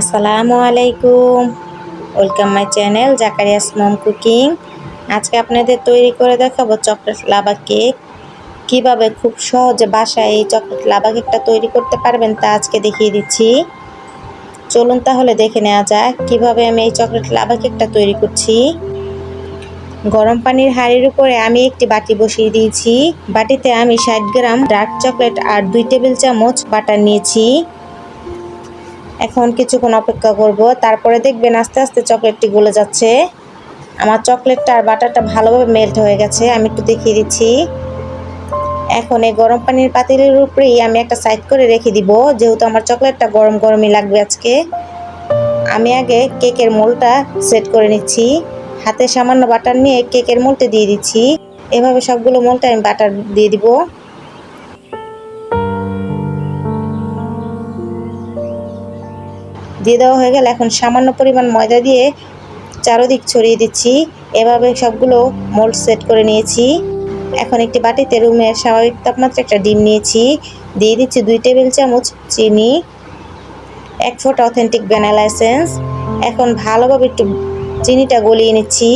আসসালামু আলাইকুম। Welcome my channel Zakaria's mom cooking আজকে আপনাদের তৈরি করে দেখাবো চকলেট লাভা কেক কীভাবে খুব সহজে বাসায় এই চকলেট লাভা কেকটা তৈরি করতে পারবেন তা আজকে দেখিয়ে দিচ্ছি। চলুন তাহলে দেখে নেওয়া যাক কীভাবে আমি এই চকলেট লাভা কেকটা তৈরি করছি। গরম পানির হাঁড়ির উপরে আমি একটি বাটি বসিয়ে দিয়েছি। বাটিতে আমি ষাট গ্রাম ডার্ক চকলেট আর দুই টেবিল চামচ বাটার নিয়েছি। এখন কিছুক্ষণ অপেক্ষা করব। তারপরে দেখবেন আস্তে আস্তে চকলেটটি গলে যাচ্ছে। আমার চকলেটটা আর বাটারটা ভালোভাবে মেল্ট হয়ে গেছে। আমি একটু দেখিয়ে দিচ্ছি। এখন এই গরম পানির পাতিলের উপরেই আমি একটা সাইড করে রেখে দিব। যেহেতু আমার চকলেটটা গরম গরমই লাগবে আজকে। আমি আগে কেকের মোলটা সেট করে নিচ্ছি। হাতে সামান্য বাটার নিয়ে কেকের মোলটা দিয়ে দিচ্ছি। এভাবে সবগুলো মোলটা আমি বাটার দিয়ে দিব। দিয়ে দেওয়া হয়ে গেলে। এখন সামান্য পরিমাণ ময়দা দিয়ে চারোদিক ছড়িয়ে দিচ্ছি। এভাবে সবগুলো মোল্ড সেট করে নিয়েছি। এখন একটি বাটিতে রুমের স্বাভাবিক তাপমাত্রা একটা ডিম নিয়েছি। দিয়ে দিচ্ছি দুই টেবিল চামচ চিনি, এক ফোট অথেন্টিক ভ্যানিলা এখন ভালোভাবে একটু চিনিটা গলিয়ে নিচ্ছি।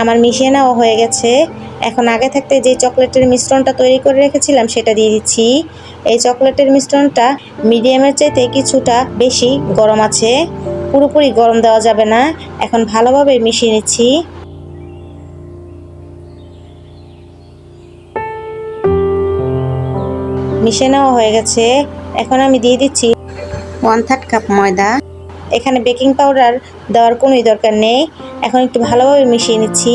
আমার মিশিয়ে নেওয়া হয়ে গেছে। এখন আগে থাকতে যে চকলেটের মিশ্রণটা তৈরি করে রেখেছিলাম সেটা দিয়ে দিচ্ছি। এই চকলেটের মিশ্রণটা মিডিয়ামের চাইতে কিছুটা বেশি গরম আছে। পুরোপুরি গরম দেওয়া যাবে না। এখন ভালোভাবে মিশিয়ে নিচ্ছি। মিশিয়ে নেওয়া হয়ে গেছে। এখন আমি দিয়ে দিচ্ছি ওয়ান থার্ড কাপ ময়দা। এখানে বেকিং পাউডার দেওয়ার কোনোই দরকার নেই। এখন একটু ভালোভাবে মিশিয়ে নিচ্ছি।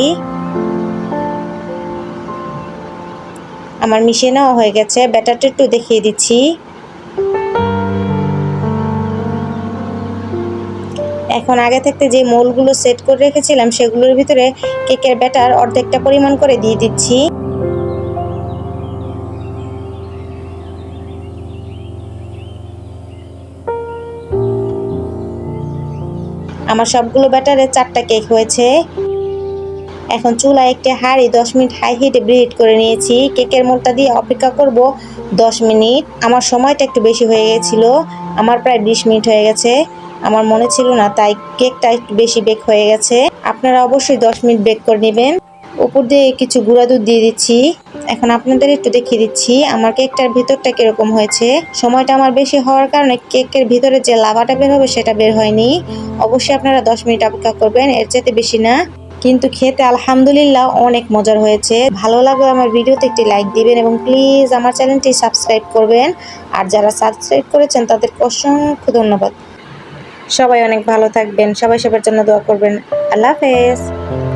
আমার মিশিয়ে নেওয়া হয়ে গেছে। ব্যাটারটা একটু দেখিয়ে দিচ্ছি। এখন আগে থাকতে যে মোলগুলো সেট করে রেখেছিলাম, সেগুলোর ভিতরে কেকের ব্যাটার অর্ধেকটা পরিমাণ করে দিয়ে দিচ্ছি। আমার সবগুলো ব্যাটারে চারটা কেক হয়েছে। এখন চুলা একটি হাঁড়ি দশ মিনিট হাই হিটে ব্রিড করে নিয়েছি। কেকের মোলটা দিয়ে অপেক্ষা করব দশ মিনিট। আমার সময়টা একটু বেশি হয়ে গেছিল। আমার প্রায় বিশ মিনিট হয়ে গেছে। আমার মনে ছিল না, তাই কেকটা একটু বেশি বেক হয়ে গেছে। আপনারা অবশ্যই দশ মিনিট বেক করে নেবেন। উপর দিয়ে কিছু গুঁড়া দুধ দিয়ে দিচ্ছি। এখন আপনাদের একটু দেখিয়ে দিচ্ছি, আমার কেকটার ভিতরটা কীরকম হয়েছে। সময়টা আমার বেশি হওয়ার কারণে কেকের ভিতরে যে লাভাটা বের হবে সেটা বের হয়নি। অবশ্যই আপনারা দশ মিনিট অপেক্ষা করবেন, এর চাইতে বেশি না। কিন্তু খেতে আলহামদুলিল্লাহ অনেক মজার হয়েছে। ভালো লাগলে আমার ভিডিওতে একটি লাইক দিবেন এবং প্লিজ আমার চ্যানেলটি সাবস্ক্রাইব করবেন। আর যারা সাবস্ক্রাইব করেছেন, তাদেরকে অসংখ্য ধন্যবাদ। সবাই অনেক ভালো থাকবেন, সবাই সবার জন্য দোয়া করবেন। আল্লাহ হাফেজ।